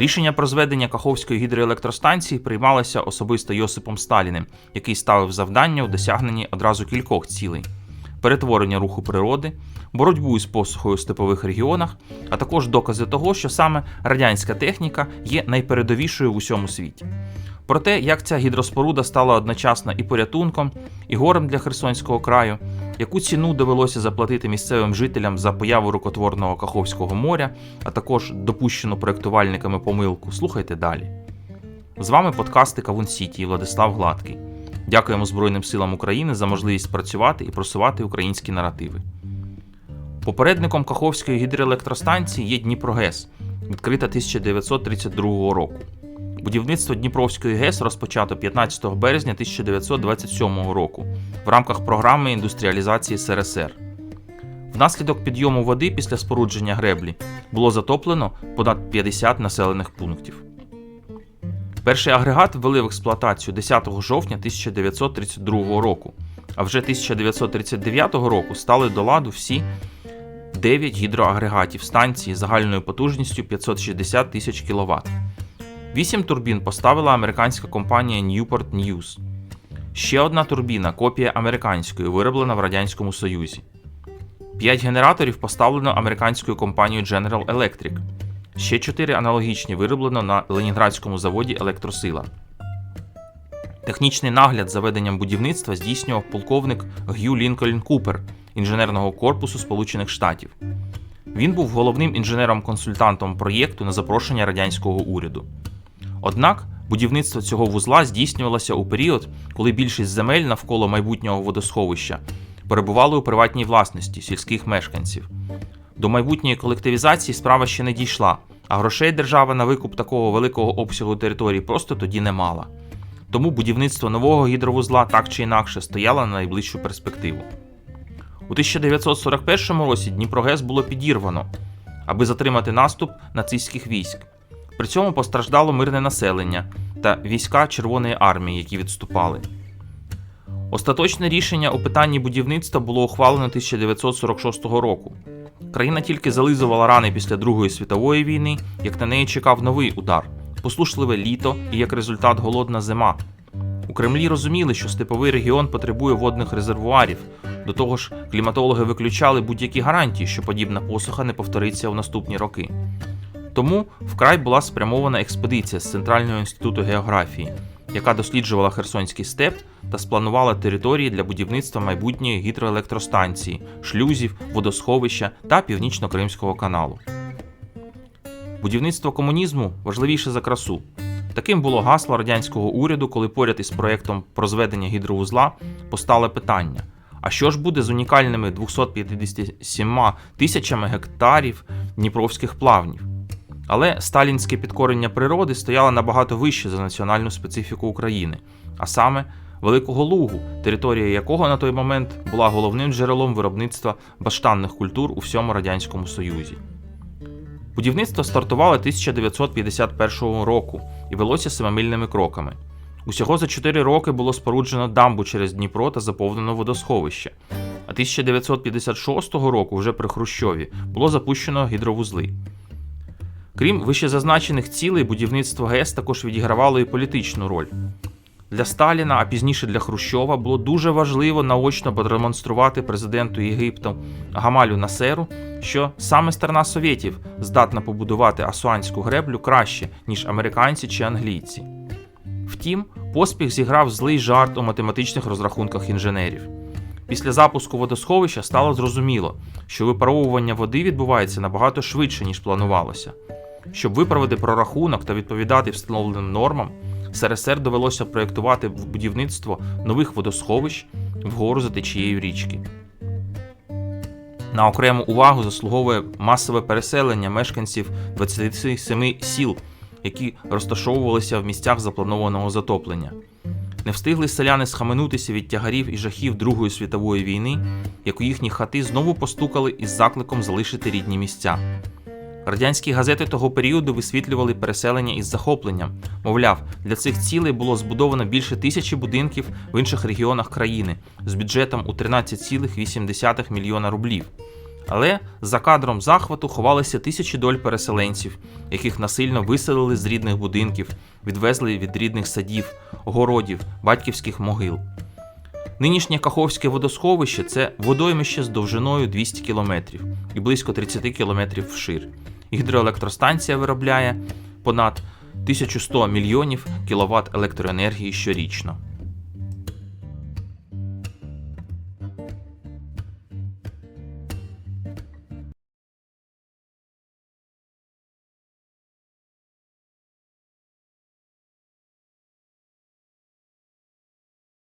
Рішення про зведення Каховської гідроелектростанції приймалося особисто Йосипом Сталіним, який ставив завдання у досягненні одразу кількох цілей: перетворення руху природи, боротьбу із посухою у степових регіонах, а також докази того, що саме радянська техніка є найпередовішою в усьому світі. Про те, як ця гідроспоруда стала одночасно і порятунком, і горем для Херсонського краю, яку ціну довелося заплатити місцевим жителям за появу рукотворного Каховського моря, а також допущену проєктувальниками помилку, слухайте далі. З вами подкасти Кавун Сіті і Владислав Гладкий. Дякуємо Збройним силам України за можливість працювати і просувати українські наративи. Попередником Каховської гідроелектростанції є Дніпрогес, відкрита 1932 року. Будівництво Дніпровської ГЕС розпочато 15 березня 1927 року в рамках програми індустріалізації СРСР. Внаслідок підйому води після спорудження греблі було затоплено понад 50 населених пунктів. Перший агрегат ввели в експлуатацію 10 жовтня 1932 року, а вже 1939 року стали до ладу всі 9 гідроагрегатів станції загальною потужністю 560 тисяч кВт. Вісім турбін поставила американська компанія Newport News. Ще одна турбіна копія американської, вироблена в Радянському Союзі. П'ять генераторів поставлено американською компанією General Electric. Ще чотири аналогічні вироблено на Ленінградському заводі Електросила. Технічний нагляд за веденням будівництва здійснював полковник Г'ю Лінкольн Купер інженерного корпусу Сполучених Штатів. Він був головним інженером-консультантом проєкту на запрошення радянського уряду. Однак будівництво цього вузла здійснювалося у період, коли більшість земель навколо майбутнього водосховища перебували у приватній власності сільських мешканців. До майбутньої колективізації справа ще не дійшла, а грошей держава на викуп такого великого обсягу території просто тоді не мала. Тому будівництво нового гідровузла так чи інакше стояло на найближчу перспективу. У 1941 році Дніпрогес було підірвано, аби затримати наступ нацистських військ. При цьому постраждало мирне населення та війська Червоної армії, які відступали. Остаточне рішення у питанні будівництва було ухвалено 1946 року. Країна тільки зализувала рани після Другої світової війни, як на неї чекав новий удар послушливе літо і як результат голодна зима. У Кремлі розуміли, що степовий регіон потребує водних резервуарів. До того ж, кліматологи виключали будь-які гарантії, що подібна посуха не повториться у наступні роки. Тому вкрай була спрямована експедиція з Центрального інституту географії, яка досліджувала Херсонський степ та спланувала території для будівництва майбутньої гідроелектростанції, шлюзів, водосховища та Північно-Кримського каналу. Будівництво комунізму важливіше за красу. Таким було гасло радянського уряду, коли поряд із проєктом про зведення гідровузла постало питання: а що ж буде з унікальними 257 тисячами гектарів дніпровських плавнів? Але сталінське підкорення природи стояло набагато вище за національну специфіку України, а саме Великого Лугу, територія якого на той момент була головним джерелом виробництва баштанних культур у всьому Радянському Союзі. Будівництво стартувало 1951 року і велося семимильними кроками. Усього за 4 роки було споруджено дамбу через Дніпро та заповнено водосховище. А 1956 року, вже при Хрущові, було запущено гідровузли. Крім вищезазначених цілей, будівництво ГЕС також відігравало і політичну роль. Для Сталіна, а пізніше для Хрущова, було дуже важливо наочно продемонструвати президенту Єгипту Гамалю Насеру, що саме сторона Совєтів здатна побудувати Асуанську греблю краще, ніж американці чи англійці. Втім, поспіх зіграв злий жарт у математичних розрахунках інженерів. Після запуску водосховища стало зрозуміло, що випаровування води відбувається набагато швидше, ніж планувалося. Щоб виправити прорахунок та відповідати встановленим нормам, СРСР довелося проєктувати будівництво нових водосховищ вгору за течією річки. На окрему увагу заслуговує масове переселення мешканців 27 сіл, які розташовувалися в місцях запланованого затоплення. Не встигли селяни схаменутися від тягарів і жахів Другої світової війни, як у їхні хати знову постукали із закликом залишити рідні місця. Радянські газети того періоду висвітлювали переселення із захопленням. Мовляв, для цих цілей було збудовано більше тисячі будинків в інших регіонах країни з бюджетом у 13,8 мільйона рублів. Але за кадром захвату ховалися тисячі доль переселенців, яких насильно виселили з рідних будинків, відвезли від рідних садів, огородів, батьківських могил. Нинішнє Каховське водосховище це водоймище з довжиною 200 км і близько 30 км вшир. Гідроелектростанція виробляє понад 1100 мільйонів кВт електроенергії щорічно.